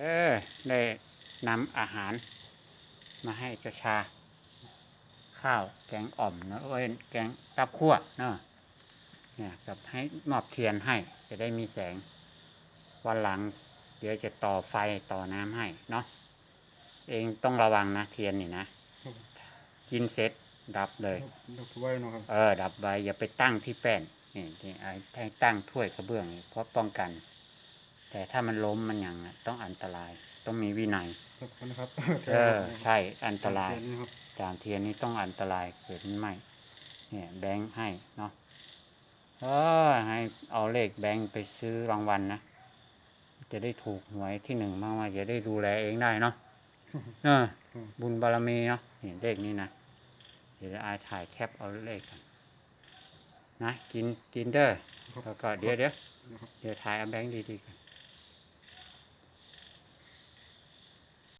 เออได้นำอาหารมาให้เจ้าชา ข้าวแกงอ่อมเนอะเอ้ยแกงตับคั่วเนอะเนี่ยกับให้มอบเทียนให้จะได้มีแสง วันหลัง เดี๋ยวจะต่อไฟต่อน้ำให้เนาะเองต้องระวังนะเทียนนี่นะครับกินเสร็จดับเลยดอกไว้เนาะครับเออ ดับไว้อย่าไปตั้งที่แป้นนี่ที่ไอ้ให้ตั้งถ้วยกระเบื้องนี่เพราะป้องกัน แต่ถ้ามันล้มมันอย่างน่ะต้องอันตรายต้องมีวินัยครับนะครับเออใช่อันตรายเทีนนะครับจานเทียนนี้ต้องอันตรายเกิดมันไหมเนี่ยแบงค์ให้เนาะเออให้เอาเลขแบงค์ไปซื้อรางวัลนะจะได้ถูกหวยที่หนึ่งมากว่าจะได้ดูแลเองได้เนาะเออบุญบารมีเนาะเห็นเลขนี้นะเดี๋ยวอายถ่ายแคปเอาเลขกันนะกินกินเด้อครับแล้วก็เดี๋ยวเดี๋ยวนะครับเดี๋ยวถ่ายเอาแบงค์ดีๆกัน